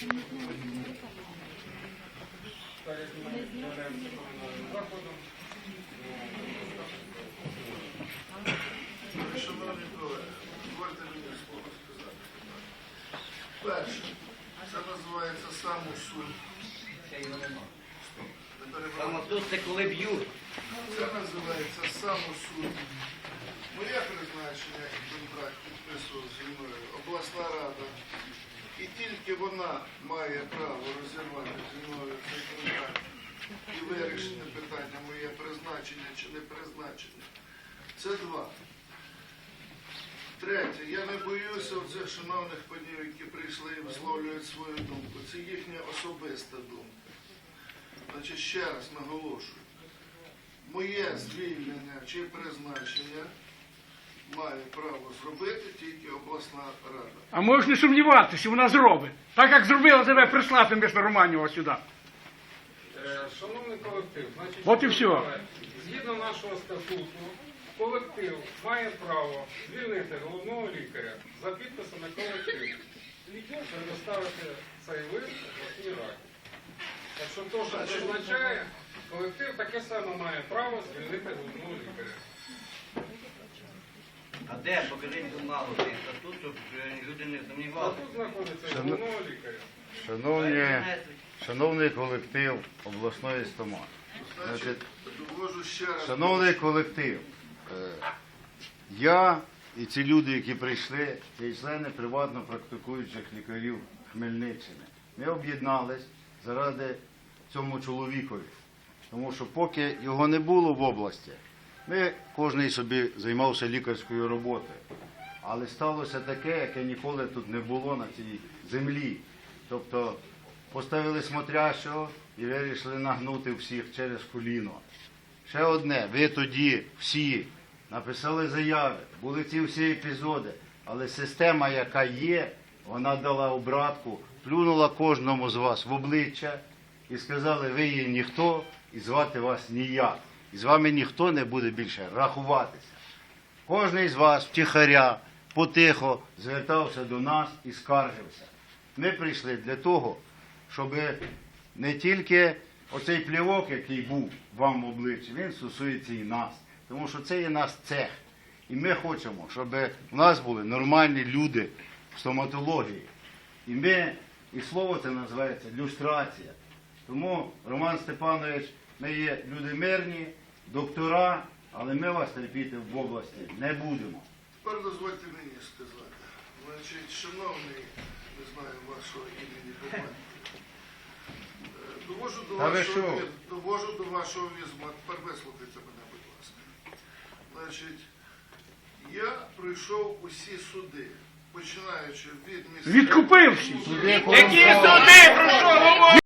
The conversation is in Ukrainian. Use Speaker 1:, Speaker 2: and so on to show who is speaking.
Speaker 1: Шановні колеги, дозвольте мені слово сказати. Перше, це називається самосуд. Перебивайте.
Speaker 2: Самосуд це коли б'ють.
Speaker 1: Це називається самосуд. Моє призначення, як контракт підписував зі мною обласна рада. І тільки вона має право розірвати зі мною цей контракт і вирішити питання моє призначення чи не призначення. Це два. Третє, я не боюся оцих шановних панів, які прийшли і висловлюють свою думку. Це їхня особиста думка. Значить, ще раз наголошую. Моє звільнення чи призначення має право зробити тільки обласна рада.
Speaker 3: А можеш не сумніватися, вона зробить. Так як зробила тебе прислати місто Романєва сюди.
Speaker 4: Е, Шановний колектив, значить,
Speaker 3: От і все.
Speaker 4: згідно нашого статуту, колектив має право звільнити головного лікаря за підписами колективу. Предоставити цей лист обласній раді. Так що то, що призначає, колектив таке саме має право звільнити головного лікаря.
Speaker 2: А де? Покажіть бумагу цей статут, щоб е, люди не
Speaker 4: А
Speaker 2: сумнівалися.
Speaker 4: тут знаходиться головного лікаря.
Speaker 5: Шановні, шановний колектив обласної стомати,
Speaker 1: Значить,
Speaker 5: Значить,
Speaker 1: довожу ще раз.
Speaker 5: шановний колектив, е, я і ці люди, які прийшли, це і члени приватно практикуючих лікарів Хмельниччини. Ми об'єднались заради цьому чоловікові. Тому що поки його не було в області, ми кожен собі займався лікарською роботою. Але сталося таке, яке ніколи тут не було на цій землі. Тобто поставили смотрящого і вирішили нагнути всіх через коліно. Ще одне, ви тоді всі написали заяви, були ці всі епізоди, але система, яка є, вона дала обратку, плюнула кожному з вас в обличчя і сказали, ви є ніхто, і звати вас ніяк. І з вами ніхто не буде більше рахуватися. Кожний з вас втіхаря, потихо звертався до нас і скаржився. Ми прийшли для того, щоб не тільки оцей плівок, який був вам в обличчі, він стосується і нас. Тому що це є наш цех. І ми хочемо, щоб у нас були нормальні люди в стоматології. І ми, і слово це називається люстрація. Тому, Роман Степанович, ми є люди мирні, доктора, але ми вас терпіти в області не будемо.
Speaker 1: Тепер дозвольте мені сказати. Значить, шановний, не знаю вашого імені е, довожу до вашого довожу до вашого візма. Тепер вислухайте мене, будь ласка. Значить, я пройшов усі суди, починаючи від місцевого
Speaker 3: Відкупив всі.
Speaker 1: суду,
Speaker 3: Які суди пройшов?